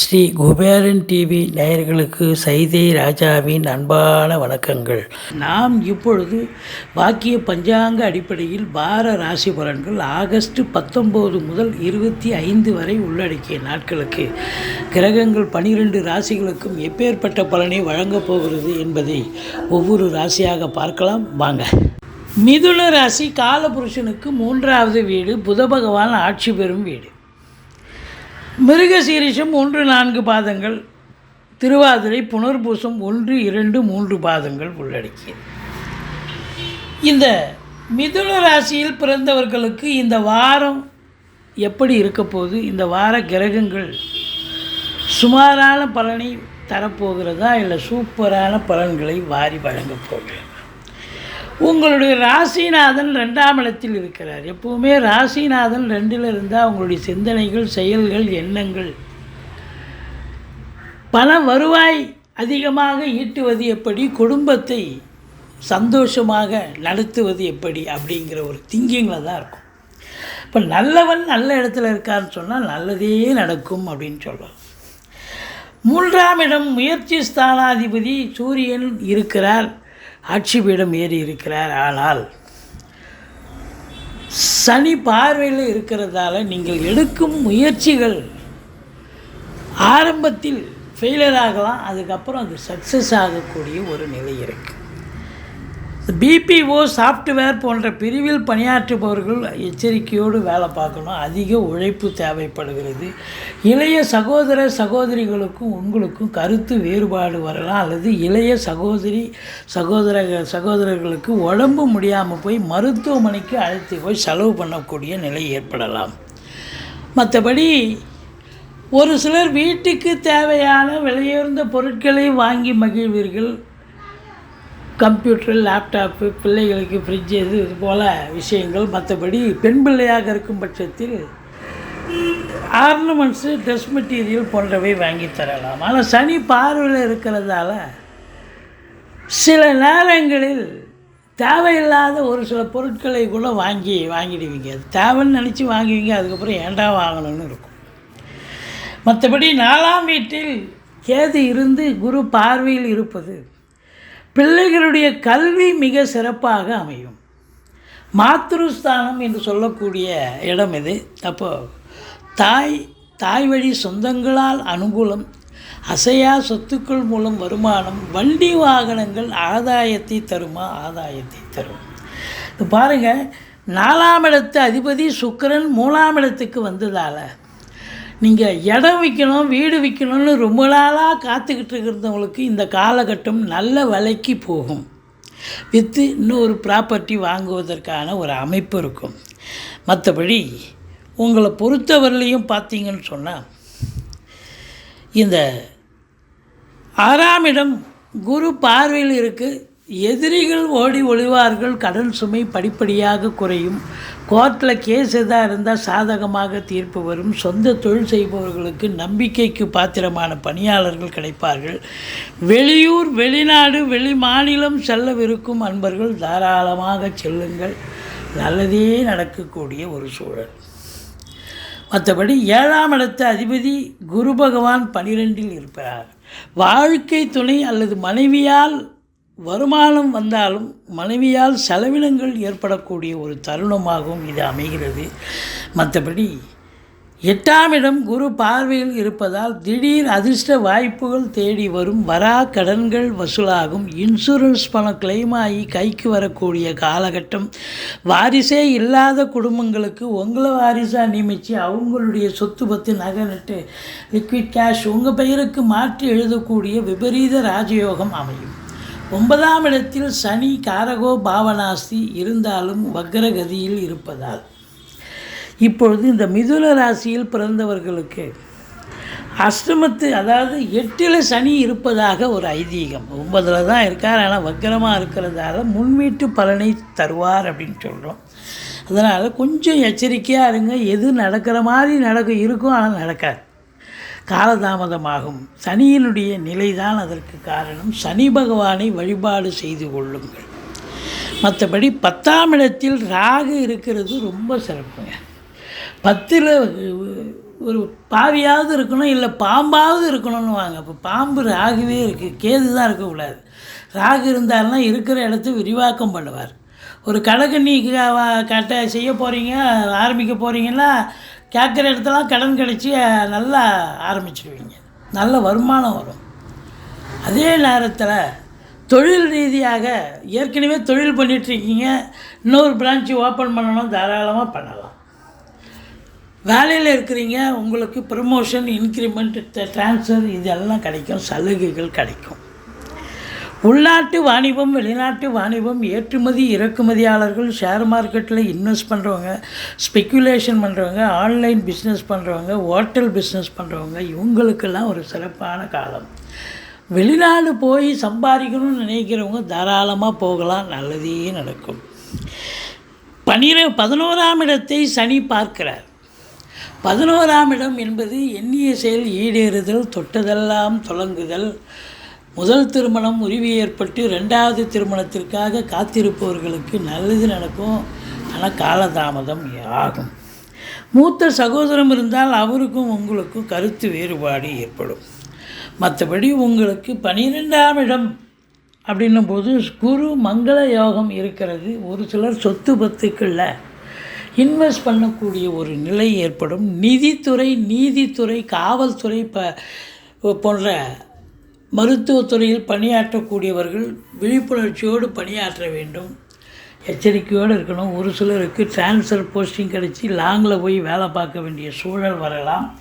Sri Kuberan TV நேயர்களுக்கு சைதை ராஜாவின் அன்பான வணக்கங்கள். நாம் இப்பொழுது வாக்கிய பஞ்சாங்க அடிப்படையில் வார ராசி பலன்கள் ஆகஸ்ட் பத்தொம்போது முதல் இருபத்தி ஐந்து வரை உள்ளடக்கிய நாட்களுக்கு கிரகங்கள் பனிரெண்டு ராசிகளுக்கும் எப்பேற்பட்ட பலனை வழங்கப் போகிறது என்பதை ஒவ்வொரு ராசியாக பார்க்கலாம். வாங்க. மிதுன ராசி காலபுருஷனுக்கு மூன்றாவது வீடு புத பகவான் ஆட்சி பெறும் வீடு. மிருகசீரிஷம் ஒன்று நான்கு பாதங்கள் திருவாதிரை புனர்பூசம் ஒன்று இரண்டு மூன்று பாதங்கள் உள்ளடக்கியது. இந்த மிதுன ராசியில் பிறந்தவர்களுக்கு இந்த வாரம் எப்படி இருக்க போகுது? இந்த வார கிரகங்கள் சுமாரான பலனை தரப்போகிறதா? இல்லை சூப்பரான பலன்களை வாரி வழங்கப் போகிறது உங்களுடைய ராசிநாதன் ரெண்டாம் இடத்தில் இருக்கிறார். எப்பவுமே ராசிநாதன் ரெண்டில் இருந்தால் உங்களுடைய சிந்தனைகள் செயல்கள் எண்ணங்கள் பல வருவாய் அதிகமாக ஈட்டுவது எப்படி? குடும்பத்தை சந்தோஷமாக நடத்துவது எப்படி? அப்படிங்கிற ஒரு திங்கிங்கில் தான் இருக்கும். இப்போ நல்லவன் நல்ல இடத்துல இருக்கான்னு சொன்னால் நல்லதே நடக்கும் அப்படின்னு சொல்லலாம் மூன்றாம் இடம் முயற்சி ஸ்தானாதிபதி சூரியன் இருக்கிறார். ஆட்சி பீடம் ஏறி இருக்கிறார். ஆனால் சனி பார்வையில் இருக்கிறதால நீங்கள் எடுக்கும் முயற்சிகள் ஆரம்பத்தில் ஃபெயிலியர் ஆகலாம். அதுக்கப்புறம் அது சக்ஸஸ் ஆகக்கூடிய ஒரு நிலை இருக்குது பிபிஓ சாஃப்ட்வேர் போன்ற பிரிவில் பணியாற்றுபவர்கள் எச்சரிக்கையோடு வேலை பார்க்கணும். அதிக உழைப்பு தேவைப்படுகிறது. இளைய சகோதர சகோதரிகளுக்கும் உங்களுக்கும் கருத்து வேறுபாடு வரலாம். அல்லது இளைய சகோதரி சகோதர சகோதரர்களுக்கு உடம்பு முடியாமல் போய் மருத்துவமனைக்கு அழைத்து போய் செலவு பண்ணக்கூடிய நிலை ஏற்படலாம். மற்றபடி ஒரு சிலர் வீட்டுக்கு தேவையான விலையுயர்ந்த பொருட்களை வாங்கி மகிழ்வீர்கள். கம்ப்யூட்டர் லேப்டாப்பு பிள்ளைகளுக்கு ஃப்ரிட்ஜு இது இது போல் விஷயங்கள். மற்றபடி பெண் பிள்ளையாக இருக்கும் பட்சத்தில் ஆர்னமெண்ட்ஸு ட்ரெஸ் மெட்டீரியல் போன்றவை வாங்கி தரலாம். ஆனால் சனி பார்வையில் இருக்கிறதால சில நேரங்களில் தேவையில்லாத ஒரு சில பொருட்களை கூட வாங்கி வாங்கிடுவீங்க. அது தேவைன்னு நினச்சி வாங்குவீங்க அதுக்கப்புறம் ஏண்டா வாங்கணும்னு இருக்கும். மற்றபடி நாலாம் வீட்டில் கேது இருந்து குரு பார்வையில் இருப்பது பிள்ளைகளுடைய கல்வி மிக சிறப்பாக அமையும். மாத்ருஸ்தானம் என்று சொல்லக்கூடிய இடம் இது. அப்போ தாய் தாய் வழி சொந்தங்களால் அனுகூலம் அசையா சொத்துக்கள் மூலம் வருமானம் வண்டி வாகனங்கள் ஆதாயத்தை தருமா? ஆதாயத்தை தரும். இப்போ பாருங்கள் நாலாம் இடத்து அதிபதி சுக்கரன் மூணாம் இடத்துக்கு வந்ததால் நீங்கள் இடம் விற்கணும் வீடு விற்கணும்னு ரொம்ப நாளாக காத்துக்கிட்டு இருக்கிறவங்களுக்கு இந்த காலகட்டம் நல்ல விலைக்கு போகும். விற்று இன்னொரு ப்ராப்பர்ட்டி வாங்குவதற்கான ஒரு அமைப்பு இருக்கும். மற்றபடி உங்களை பொறுத்தவரையிலையும் பார்த்தீங்கன்னு சொன்னால் இந்த ஆறாம் இடம் குரு பார்வையில் இருக்குது எதிரிகள் ஓடி ஒளிவார்கள் கடன் சுமை படிப்படியாக குறையும். கோர்ட்டில் கேஸ் எதாக இருந்தால் சாதகமாக தீர்ப்பு வரும். சொந்த தொழில் செய்பவர்களுக்கு நம்பிக்கைக்கு பாத்திரமான பணியாளர்கள் கிடைப்பார்கள். வெளியூர் வெளிநாடு வெளி மாநிலம் செல்லவிருக்கும் அன்பர்கள் தாராளமாக செல்லுங்கள். நல்லதே நடக்கக்கூடிய ஒரு சூழல். மற்றபடி ஏழாம் இடத்து அதிபதி குரு பகவான் பனிரெண்டில் இருப்பார். வாழ்க்கை துணை அல்லது மனைவியால் வருமானம் வந்தாலும் மனைவியால் செலவினங்கள் ஏற்படக்கூடிய ஒரு தருணமாகவும் இது அமைகிறது. மற்றபடி எட்டாம் இடம் குரு பார்வையில் இருப்பதால் திடீர் அதிர்ஷ்ட வாய்ப்புகள் தேடி வரும் வரா கடன்கள் வசூலாகும். இன்சூரன்ஸ் பணம் கிளைம் ஆகி கைக்கு வரக்கூடிய காலகட்டம். வாரிசே இல்லாத குடும்பங்களுக்கு உங்களை வாரிசாக நியமித்து அவங்களுடைய சொத்து பத்து நகை லிக்விட் கேஷ் உங்கள் பெயருக்கு மாற்றி எழுதக்கூடிய விபரீத ராஜயோகம் அமையும். ஒன்பதாம் இடத்தில் சனி காரகோ பாவனாஸ்தி இருந்தாலும் வக்ரகதியில் இருப்பதால். இப்பொழுது இந்த மிதுன ராசியில் பிறந்தவர்களுக்கு அஷ்டமத்து அதாவது எட்டில் சனி இருப்பதாக ஒரு ஐதீகம். ஒன்பதில் தான் இருக்கார் ஆனால் வக்கரமாக இருக்கிறதால முன்வீட்டு பலனை தருவார் அப்படின்னு சொல்கிறோம் அதனால் கொஞ்சம் எச்சரிக்கையாக இருங்க. எது நடக்கிற மாதிரி நடக்கும் இருக்கும் ஆனால் நடக்காது. காலதாமதமாகும். சனியினுடைய நிலைதான் அதற்கு காரணம். சனி பகவானை வழிபாடு செய்து கொள்ளுங்கள். மற்றபடி பத்தாம் இடத்தில் ராகு இருக்கிறது ரொம்ப சிறப்புங்க. பத்தில் ஒரு பாவியாவது இருக்கணும் இல்லை பாம்பாவது இருக்கணும்னு வாங்க. இப்போ பாம்பு ராகுவே இருக்குது கேது தான் இருக்கக்கூடாது ராகு இருந்தாருன்னா இருக்கிற இடத்த விரிவாக்கம் பண்ணுவார். ஒரு கடகண்ணி கட்ட செய்ய போகிறீங்க ஆரம்பிக்க போகிறீங்கன்னா கேட்குற இடத்துலாம் கடன் கிடச்சி நல்லா ஆரம்பிச்சிடுவீங்க நல்ல வருமானம் வரும். அதே நேரத்தில் தொழில் ரீதியாக ஏற்கனவே தொழில் பண்ணிகிட்ருக்கீங்க இன்னொரு பிரான்ச்சு ஓப்பன் பண்ணணும் தாராளமாக பண்ணலாம். வேலையில் இருக்கிறீங்க உங்களுக்கு ப்ரமோஷன் இன்க்ரிமெண்ட் ட்ரான்ஸ்ஃபர் இதெல்லாம் கிடைக்கும் சலுகைகள் கிடைக்கும். உள்நாட்டு வாணிபம் வெளிநாட்டு வாணிபம் ஏற்றுமதி இறக்குமதியாளர்கள் ஷேர் மார்க்கெட்டில் இன்வெஸ்ட் பண்ணுறவங்க ஸ்பெக்குலேஷன் பண்ணுறவங்க ஆன்லைன் பிஸ்னஸ் பண்ணுறவங்க ஹோட்டல் பிஸ்னஸ் பண்ணுறவங்க இவங்களுக்கெல்லாம் ஒரு சிறப்பான காலம். வெளிநாடு போய் சம்பாதிக்கணும்னு நினைக்கிறவங்க தாராளமாக போகலாம் நல்லதே நடக்கும். பனிர பதினோராம் இடத்தை சனி பார்க்கிறார். பதினோராம் இடம் என்பது எண்ணிய செயல் ஈடேறுதல் தொட்டதெல்லாம் தொடங்குதல் முதல் திருமணம் உரிமை ஏற்பட்டு ரெண்டாவது திருமணத்திற்காக காத்திருப்பவர்களுக்கு நல்லது நடக்கும். ஆனால் காலதாமதம் ஆகும். மூத்த சகோதரம் இருந்தால் அவருக்கும் உங்களுக்கும் கருத்து வேறுபாடு ஏற்படும். மற்றபடி உங்களுக்கு பனிரெண்டாம் இடம் அப்படின்னும் போது குரு மங்கள யோகம் இருக்கிறது. ஒரு சிலர் சொத்து பத்துக்களில் இன்வெஸ்ட் பண்ணக்கூடிய ஒரு நிலை ஏற்படும். நிதித்துறை நீதித்துறை காவல்துறை ப போன்ற மருத்துவத்துறையில் பணியாற்றக்கூடியவர்கள் விழிப்புணர்ச்சியோடு பணியாற்ற வேண்டும். எச்சரிக்கையோடு இருக்கணும். ஒரு சிலருக்கு டிரான்ஸ்ஃபர் போஸ்டிங் கிடச்சி லாங்கில் போய் வேலை பார்க்க வேண்டிய சூழல் வரலாம்.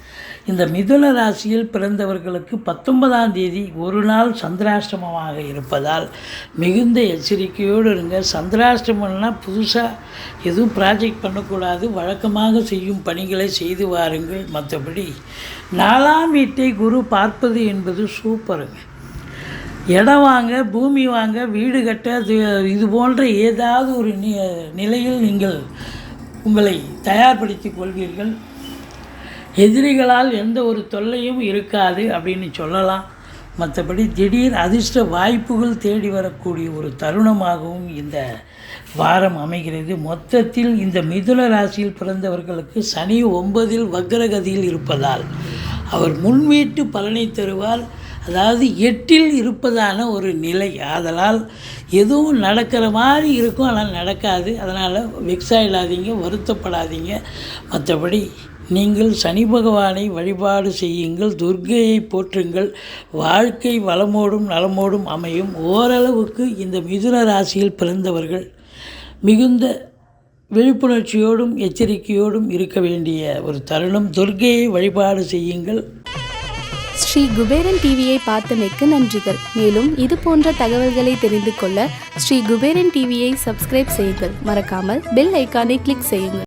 இந்த மிதுன ராசியில் பிறந்தவர்களுக்கு பத்தொன்பதாம் தேதி ஒரு நாள் சந்திராஷ்டமமாக இருப்பதால் மிகுந்த எச்சரிக்கையோடு இருங்க. சந்திராஷ்டமம்னால் புதுசாக எதுவும் ப்ராஜெக்ட் பண்ணக்கூடாது. வழக்கமாக செய்யும் பணிகளை செய்து வாருங்கள். மற்றபடி நாலாம் வீட்டை குரு பார்ப்பது என்பது சூப்பருங்க. இடம் வாங்க பூமி வாங்க வீடு கட்ட இது போன்ற ஏதாவது ஒரு நி நிலையில் நீங்கள் உங்களை தயார்படுத்திக் கொள்வீர்கள். எதிரிகளால் எந்த ஒரு தொல்லையும் இருக்காது அப்படின்னு சொல்லலாம். மற்றபடி திடீர் அதிர்ஷ்ட வாய்ப்புகள் தேடி வரக்கூடிய ஒரு தருணமாகவும் இந்த வாரம் அமைகிறது. மொத்தத்தில் இந்த மிதுன ராசியில் பிறந்தவர்களுக்கு சனி ஒன்பதில் வக்ரகதியில் இருப்பதால் அவர் முன்வீட்டு பலனை தருவார். அதாவது எட்டில் இருப்பதான ஒரு நிலை. ஆதலால் எதுவும் நடக்கிற மாதிரி இருக்கும் ஆனால் நடக்காது. அதனால் வெக்ஸ் ஆகிடாதீங்க வருத்தப்படாதீங்க. மற்றபடி நீங்கள் சனி பகவானை வழிபாடு செய்யுங்கள் துர்க்கையை போற்றுங்கள் வாழ்க்கை வளமோடும் நலமோடும் அமையும். ஓரளவுக்கு இந்த மிதுன ராசியில் பிறந்தவர்கள் மிகுந்த விழிப்புணர்ச்சியோடும் எச்சரிக்கையோடும் இருக்க வேண்டிய ஒரு தருணம். துர்க்கையை வழிபாடு செய்யுங்கள். ஸ்ரீ குபேரன் டிவியை பார்த்தமைக்கு நன்றிகள். மேலும் இது போன்ற தகவல்களை தெரிந்து கொள்ள ஸ்ரீ குபேரன் டிவியை சப்ஸ்கிரைப் செய்யுங்கள். மறக்காமல் பெல் ஐக்கானை கிளிக் செய்யுங்கள்.